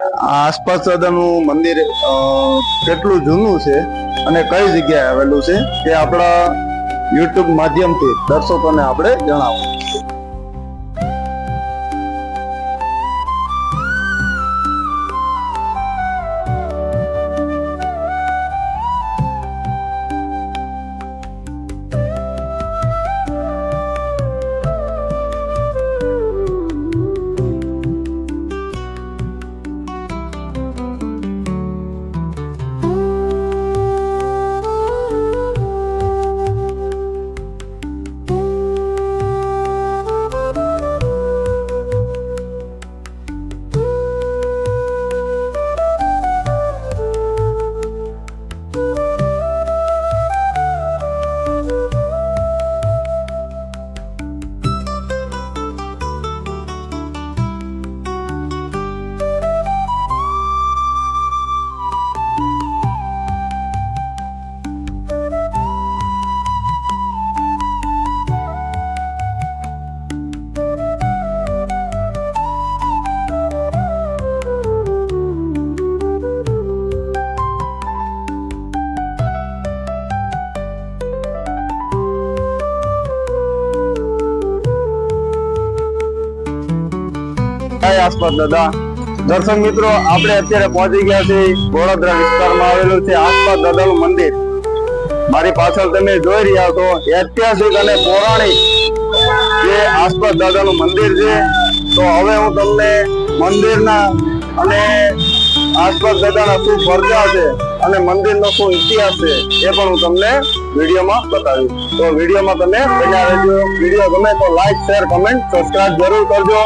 આસપાસ દાદાનું મંદિર કેટલું જૂનું છે અને કઈ જગ્યાએ આવેલું છે તે આપણા યુટ્યુબ માધ્યમથી દર્શકોને આપણે જણાવો. આસપાસ દાદા. દર્શક મિત્રો, આપણે અત્યારે પહોંચી ગયા છીએ વડોદરા વિસ્તારમાં આવેલું છે આસપાસ દાદાનું મંદિર. મારી પાછળ તમે જોઈ રહ્યા છો ઐતિહાસિક અને પૌરાણિક જે આસપાસ દાદાનું મંદિર છે. તો હવે હું તમને મંદિરના અને આસપાસ દાદાના શું ફરજા છે અને મંદિરનો શું ઇતિહાસ છે એ પણ હું તમને વિડીયોમાં બતાવીશ. તો વિડીયોમાં તમે બન્યા રહેજો. વીડિયો ગમે તો લાઈક શેર કમેન્ટ સબસ્ક્રાઇબ જરૂર કરજો.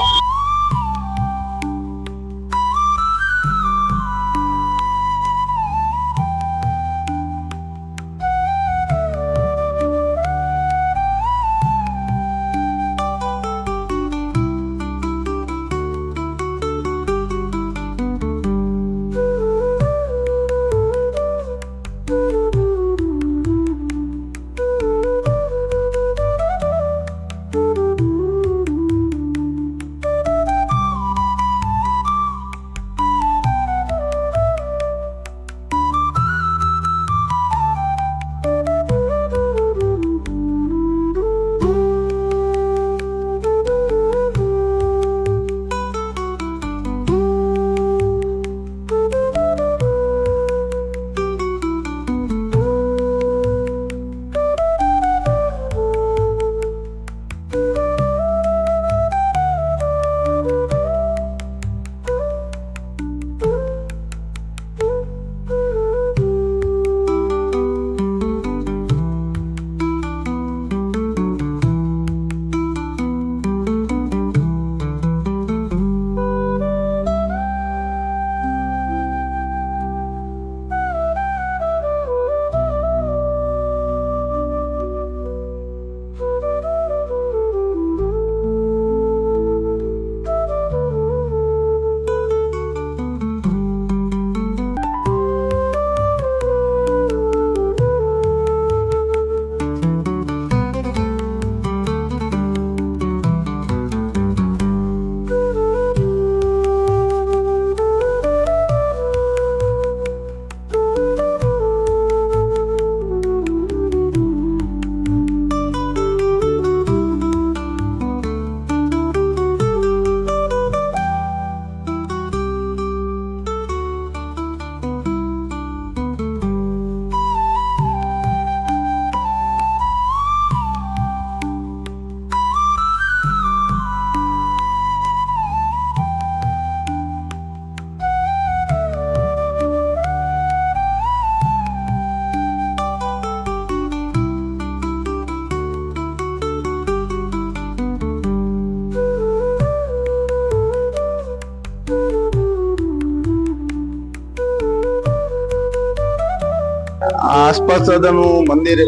આસપાસ દાદાનું મંદિર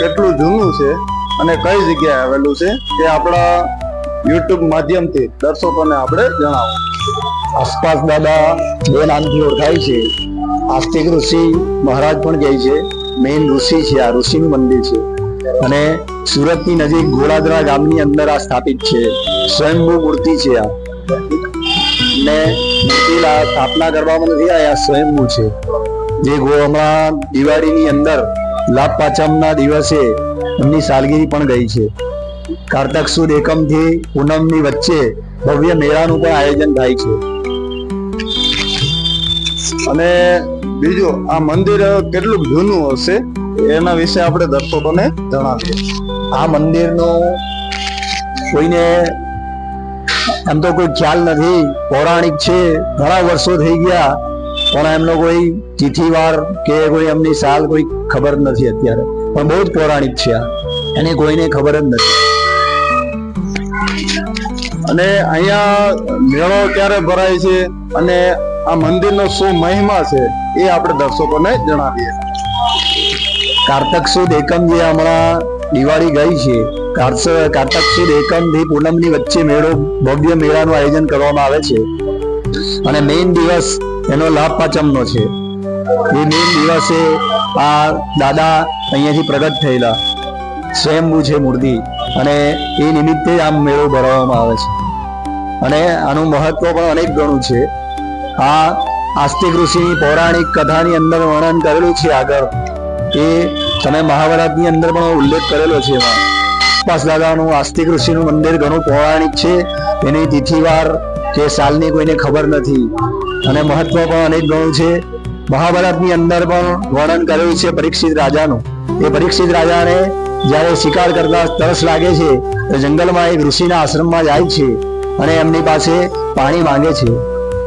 કેટલું જૂનું છે અને કઈ જગ્યાએ આવેલું છે તે આપણા યુટ્યુબ માધ્યમથી દર્શકોને આપણે જણાવો. આસપાસ દાદા બે નામથી ઓળખાય છે. આસ્તિક ઋષિ મહારાજ પણ કહે છે. મેઇન ઋષિ છે, આ ઋષિનું મંદિર છે. અને સુરતની નજીક ઘોડાદરા ગામની અંદર આ સ્થાપિત છે. સ્વયંભૂ મૂર્તિ છે આ. ને મૂર્તિના સ્થાપના કરવામાં નથી આ સ્વયંભૂ છે. જે ગો હમણાં દિવાળીની અંદર લાભ પાંચમના દિવસે એમની સાલગીરી પણ ગઈ છે. કારતક સુદ એકમથી પૂનમની વચ્ચે ભવ્ય મેળાનું પણ આયોજન થાય છે. અને બીજું, આ મંદિર કેટલું જૂનું હશે એના વિશે આપણે દર્શકોને જણાવીએ. આ મંદિરનો કોઈને એમ તો કોઈ ખ્યાલ નથી. પૌરાણિક છે, ઘણા વર્ષો થઈ ગયા. પણ એમનો કોઈ તિથિવાર કે કોઈ એમની સાલ કોઈ ખબર નથી અત્યારે. પણ બહુ જ પૌરાણિક છે આ. એને કોઈને ખબર જ નથી. અને અહીંયા મેળો ક્યારે ભરાય છે અને આ મંદિરનો શું મહિમા છે એ આપણે દર્શકોને જણાવીએ. કાર્તક સુદ એકમ જે હમણાં દિવાળી ગઈ છે કારતક સુદ એકમથી પૂનમની વચ્ચે મેળો ભવ્ય મેળાનું આયોજન કરવામાં આવે છે. અને મેઇન દિવસ એનો લાભ પાંચમનો છે. એ મેન દિવસે આ દાદા અહીંયાથી પ્રગટ થયેલા. સ્વયંભૂ છે મૂર્તિ. અને એ નિમિત્તે આ મેળો ભરવામાં આવે છે. અને આનું મહત્વ પણ અનેક ગણું છે. આ આસ્તિક ઋષિની પૌરાણિક કથાની અંદર વર્ણન કરેલું છે આગળ. એ તમે મહાભારતની અંદર પણ ઉલ્લેખ કરેલો છે એમાં. આસપાસ દાદાનું આસ્તિક ઋષિનું મંદિર ઘણું પૌરાણિક છે. એની તિથિવાર કે સાલની કોઈને ખબર નથી. અને મહત્વ પણ અનેક ગણું છે. મહાભારતની અંદર પણ વર્ણન કરેલું છે પરીક્ષિત રાજાનું. એ પરીક્ષિત રાજાને જ્યારે શિકાર કરતા તરસ લાગે છે, તો જંગલમાં એક ઋષિના આશ્રમમાં જાય છે અને એમની પાસે પાણી માંગે છે.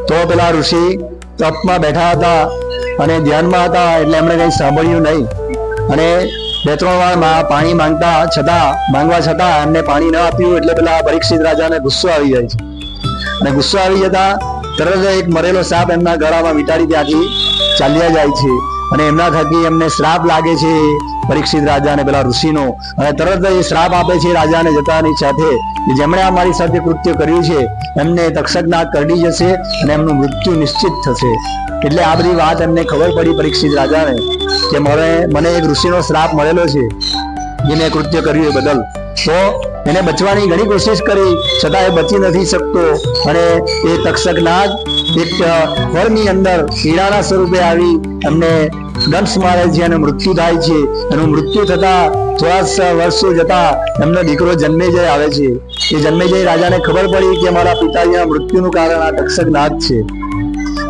તો પેલા ઋષિ તપમાં બેઠા હતા અને ધ્યાનમાં હતા એટલે એમણે કંઈ સાંભળ્યું નહીં. અને બે ત્રણ વારમાં પાણી માંગતા છતાં, માંગવા છતાં એમને પાણી ન આપ્યું એટલે પેલા પરીક્ષિત રાજાને ગુસ્સો આવી જાય છે. અને ગુસ્સો આવી જતા તરત જ એક મરેલો સાપ એમના ગળામાં વિટાડી ત્યાંથી ચાલ્યા જાય છે. અને એમના થકી એમને શ્રાપ લાગે છે પરીક્ષિત રાજાને પેલા ઋષિનો. અને તરત એ શ્રાપ આપે છે રાજાને જતાની સાથે જેમણે આ મારી સાથે કૃત્ય કર્યું છે, એમને તક્ષકના કરડી જશે અને એમનું મૃત્યુ નિશ્ચિત થશે. એટલે આ બધી વાત એમને ખબર પડી પરીક્ષિત રાજાને કે મને મને એક ઋષિનો શ્રાપ મળેલો છે. જે મેં કૃત્ય કર્યું એ બદલ. તો એને બચવાની ઘણી કોશિશ કરી, છતાં એ બચી નથી શકતો. અને એ તક્ષક નાગ એક ફળની અંદર કીડાના સ્વરૂપે આવી એમને દંશ મારે છે અને મૃત્યુ થાય છે. એનું મૃત્યુ થતા થોડા વર્ષો જતા એમનો દીકરો જન્મેજય આવે છે. એ જન્મેજય રાજાને ખબર પડી કે મારા પિતાજીના મૃત્યુનું કારણ આ તક્ષક નાગ છે.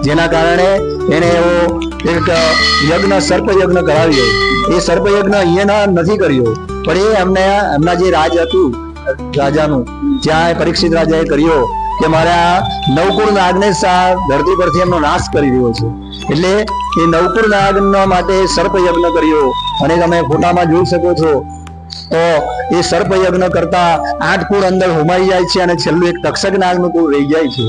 જેના કારણે એને એવો એક યજ્ઞ સર્પ યજ્ઞ કરાવ્યો એ સર્પ યજ્ઞ અહીંયા નથી કર્યો, પણ એ એમને, એમના જે રાજ હતું, રાજાનું, જ્યાં પરીક્ષિત રાજાએ કર્યો કે મારે નવકુળ નાગને સા ધરતી પરથી એમનો નાશ કરી રહ્યો છે. એટલે એ નવકુળ નાગના માટે સર્પ યજ્ઞ કર્યો. અને તમે ફોટામાં જોઈ શકો છો. તો એ સર્પ યજ્ઞ કરતા આઠ કુળ અંદર હોમાઈ જાય છે અને છેલ્લું એક તક્ષક નાગનું કુળ રહી જાય છે.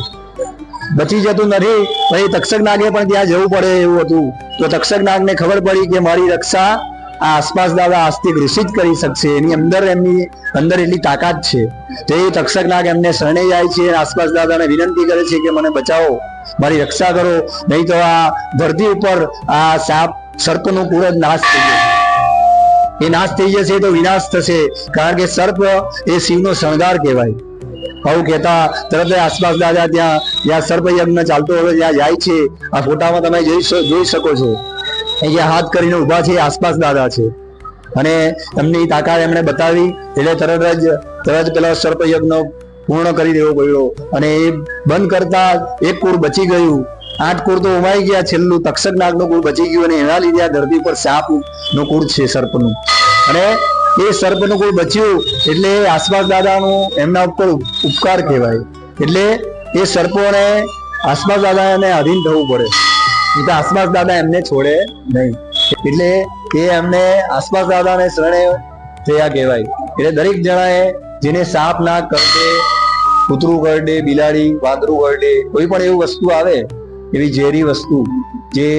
બચી જતું નથી. પછી તક્ષક નાગે પણ ત્યાં જવું પડે એવું હતું. તો તક્ષક નાગને ખબર પડી કે મારી રક્ષા આ આસપાસ દાદા આસ્તિક ઋષિ જ કરી શકશે. એની અંદર એમની અંદર એટલી તાકાત છે. તે તક્ષકનાગ તક્ષક નાગ એમને શરણે જાય છે આસપાસ દાદાને વિનંતી કરે છે કે મને બચાવો. મારી રક્ષા કરો. નહીં તો આ ધરતી ઉપર આ સાપ સર્પનું પૂરો નાશ થઈ જશે. એ નાશ થઈ જશે તો વિનાશ થશે. કારણ કે સર્પ એ શિવનો શણગાર કહેવાય. આવું કહેતા તરત આસપાસ દાદા ત્યાં જ્યાં સર્પયજ્ઞ ચાલતો હોય, ત્યાં જાય છે. આ ફોટામાં તમે જોઈ જોઈ શકો છો. અહીંયા હાથ કરીને ઊભા છે, આસપાસ દાદા છે. અને એમની તાકાત એમણે બતાવી, એટલે તરત જ, તરત પેલા સર્પ યજ્ઞ પૂર્ણ કરી દેવો પડ્યો. અને એ બંધ કરતા એક કુળ બચી ગયું. આઠ કુળ તો ઉમાઈ ગયા, છેલ્લું તક્ષક નાગનું કુળ બચી ગયું અને એના લીધે આ ધરતી પર સાપનું કુળ છે સર્પનું. અને એ સર્પનું કોઈ બચ્યું એટલે આસપાસ દાદાનું એમના ઉપર ઉપકાર કહેવાય. એટલે એ સર્પોને આસપાસ દાદાને અધીન થવું પડે. એટલે આસપાસ દાદા એમને છોડે નહીં. એટલે એ એમને આસપાસ દાદાને શરણે થયા કહેવાય. એટલે દરેક જણાએ જેને સાપ ના કરડે, કૂતરું કરડે, બિલાડી, વાંદરું કરડે, કોઈ પણ એવું વસ્તુ આવે, એવી ઝેરી વસ્તુ, જે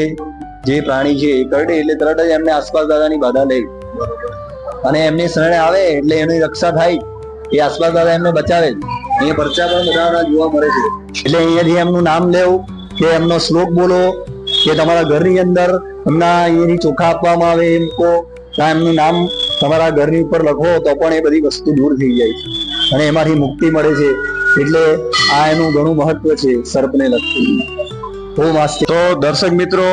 જે પ્રાણી છે એ કરડે એટલે તરત જ એમને આસપાસ દાદાની બાધા લે અને એમની શરણે આવે એટલે એની રક્ષા થાય, એ આસપાસ દાદા એમને બચાવે. અહીંયા પરચા પણ બધાના જોવા મળે છે. એટલે અહીંયાથી એમનું નામ લેવું, કે એમનો શ્લોક બોલો કે તમારા ઘરની અંદર એમના અહીંયાથી ચોખા આપવામાં આવે એમ કહો એમનું નામ તમારા ઘરની ઉપર લખો, તો પણ એ બધી વસ્તુ દૂર થઈ જાય છે. અને એમાંથી મુક્તિ મળે છે. એટલે આ એનું ઘણું મહત્વ છે, સર્પને લગતું. તો દર્શક મિત્રો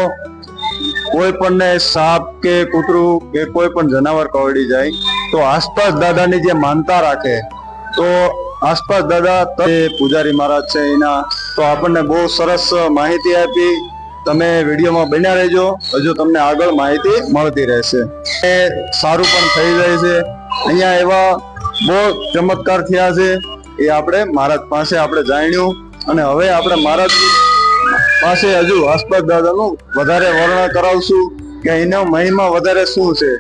કોઈ પણને સાપ કે કૂતરું કે કોઈ પણ જનાવર કવડી જાય, તો આસપાસ દાદાની જે માનતા રાખે, તો આસપાસ દાદા તે પૂજારી મહારાજ છે એના, તો આપણને બહુ સરસ માહિતી આપી. તમે વિડીયોમાં બન્યા રહેજો. હજુ તમને આગળ માહિતી મળતી રહેશે. એ સારું પણ થઈ જાય છે. અહીંયા એવા બહુ ચમત્કાર થયા છે. એ આપણે મહારાજ પાસે આપણે જાણ્યું. અને હવે આપણે મહારાજ પાસે હજુ હસ્પત દાદાનું વધારે વર્ણન કરાવશું કે એનો મહિમા વધારે શું છે?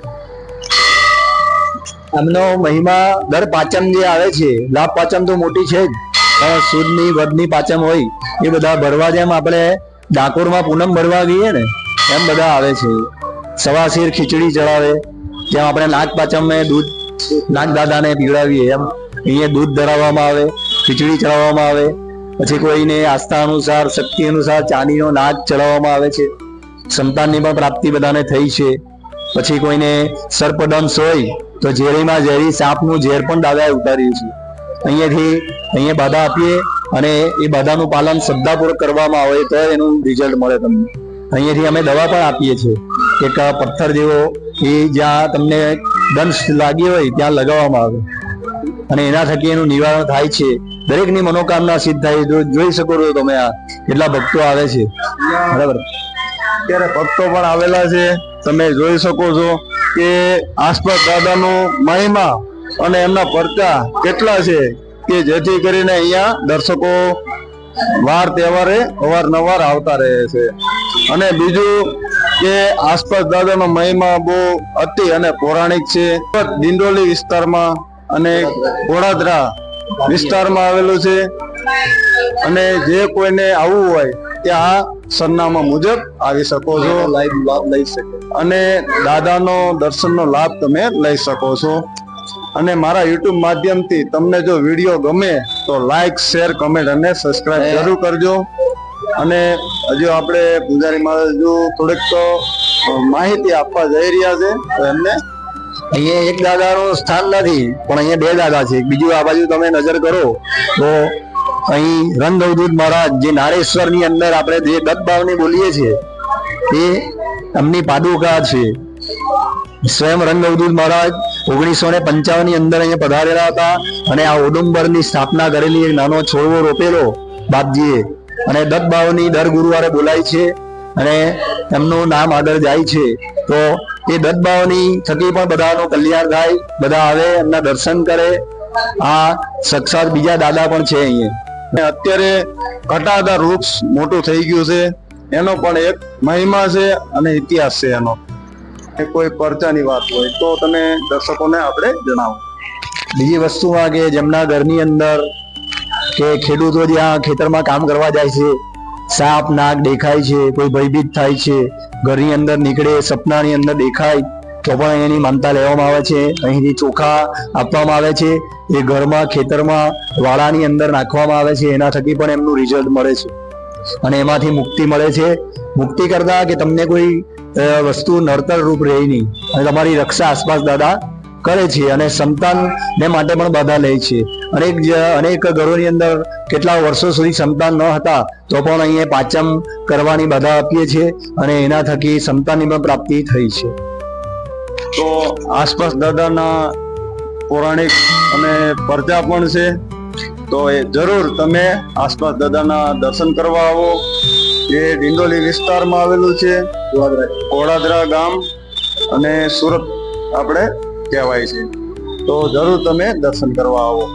એમનો મહિમા દર પાંચમ જે આવે છે, લાભ પાંચમ તો મોટી છે જ, પણ સુદની વધની પાંચમ હોય, એ બધા ભરવા જેમ આપણે ડાકોરમાં પૂનમ ભરવા ગઈએ ને, એમ બધા આવે છે. સવાસીર ખીચડી ચડાવે, જેમ આપણે નાગ પાચમે દૂધ, નાગ દાદાને પીવડાવીએ, એમ. અહીંયા દૂધ ધરાવવામાં આવે, ખીચડી ચડાવવામાં આવે. પછી કોઈને આસ્થા અનુસાર, શક્તિ અનુસાર ચાંદીનો નાગ ચડાવવામાં આવે છે. સંતાનની પણ પ્રાપ્તિ બધાને થઈ છે. પછી કોઈને સર્પદંશ હોય, તો ઝેરીમાં ઝેરી સાપનું ઝેર પણ દાદાએ ઉતાર્યું છે. અહીંયાથી અહીંયા બાધા આપીએ અને એ બાધાનું પાલન શ્રદ્ધાપૂર્વક કરવામાં આવે તો એનું રિઝલ્ટ મળે તમને. અહીંયાથી અમે દવા પણ આપીએ છીએ. એક પથ્થર જેવો એ જ્યાં તમને દંશ લાગી હોય ત્યાં લગાવવામાં આવે. અને એના થકી એનું નિવારણ થાય છે. દરેકની મનોકામના સિદ્ધ થાય જોઈ શકો છો તમે આ કેટલા ભક્તો આવે છે. બરાબર. અત્યારે ભક્તો પણ આવેલા છે. તમે જોઈ શકો છો કે આસપાસ દાદાનો મહિમા અને એમના પરચા કેટલા છે કે જેથી કરીને અહીંયા દર્શકો વાર તહેવારે અવારનવાર આવતા રહે છે. અને બીજું કે આસપાસ દાદાનો મહિમા બહુ અતિ અને પૌરાણિક છે. દિંડોલી વિસ્તારમાં અને ઘોડાદરા વિસ્તારમાં આવેલું છે. અને જે કોઈને આવવું હોય તે આ સરનામા મુજબ આવી શકો છો. લાઈવ લાભ લઈ શકે અને દાદાનો દર્શનનો લાભ તમે લઈ શકો છો. અને મારા યુટ્યુબ માધ્યમથી તમને જો વીડિયો ગમે તો લાઈક શેર કમેન્ટ અને સબસ્ક્રાઇબ જરૂર કરજો. અને હજુ આપણે પૂજારી મહારાજ હજુ થોડીક માહિતી આપવા જઈ રહ્યા છે તો એમને અહીંયા એક દાદાનું સ્થાન નથી, પણ અહીંયા બે દાદા છે. બીજું આ બાજુ તમે નજર કરો, તો અહીં રંગ અવધૂત મહારાજ, જે નારેશ્વરની અંદર આપણે જે દત્ત ભાવની બોલીએ છીએ, એ એમની પાદુકા છે. સ્વયં રંગ અવધૂત મહારાજ ઓગણીસો ને પંચાવનની અંદર અહીંયા પધારેલા હતા અને આ ઓડુંબરની સ્થાપના કરેલી એક નાનો છોડવો રોપેલો બાપજીએ. અને દત્ત ભાવની દર ગુરુવારે બોલાય છે અને એમનું નામ આગળ જાય છે. તો એ દત્તભાવની થકી પણ બધાનું કલ્યાણ થાય, બધા આવે, એમના દર્શન કરે. આ સાક્ષાત બીજા દાદા પણ છે અહીંયા. અત્યારે ઘટાદાર વૃક્ષ મોટું થઈ ગયું છે. એનો પણ એક મહિમા છે અને ઇતિહાસ છે એનો. કોઈ પરચાની વાત હોય તો તમે દર્શકોને આપણે જણાવો. બીજી વસ્તુમાં કે જેમના ઘરની અંદર કે ખેડૂતો જ્યાં ખેતરમાં કામ કરવા જાય છે સાપ, નાગ દેખાય છે, કોઈ ભયભીત થાય છે, ઘરની અંદર નીકળે, સપનાની અંદર દેખાય, તો પણ એની માનતા લેવામાં આવે છે. અહીંથી ચોખા આપવામાં આવે છે. એ ઘરમાં, ખેતરમાં વાળાની અંદર નાખવામાં આવે છે. એના થકી પણ એમનું રિઝલ્ટ મળે છે. અને એમાંથી મુક્તિ મળે છે. મુક્તિ કરતા કે તમને કોઈ વસ્તુ નડતર રૂપ રહે નહીં. અને તમારી રક્ષા આસપાસ દાદા કરે છે. અને સંતાન ને માટે પણ બાધા લે છે. અનેક અનેક ઘરોની અંદર કેટલા વર્ષો સુધી સંતાન ન હતા, તો પણ અહીંયા પાચમ કરવાની બાધા આપીએ છીએ અને એના થકી સંતાનની પણ પ્રાપ્તિ થઈ છે. તો આસપાસ દાદાના પૌરાણિક અને પરચા પણ છે, તો એ જરૂર તમે આસપાસ દાદાના દર્શન કરવા આવો. એ ડિંડોલી વિસ્તારમાં આવેલું છે કોડાદરા ગામ અને સુરત આપણે કહેવાય છે. તો જરૂર તમે દર્શન કરવા આવો.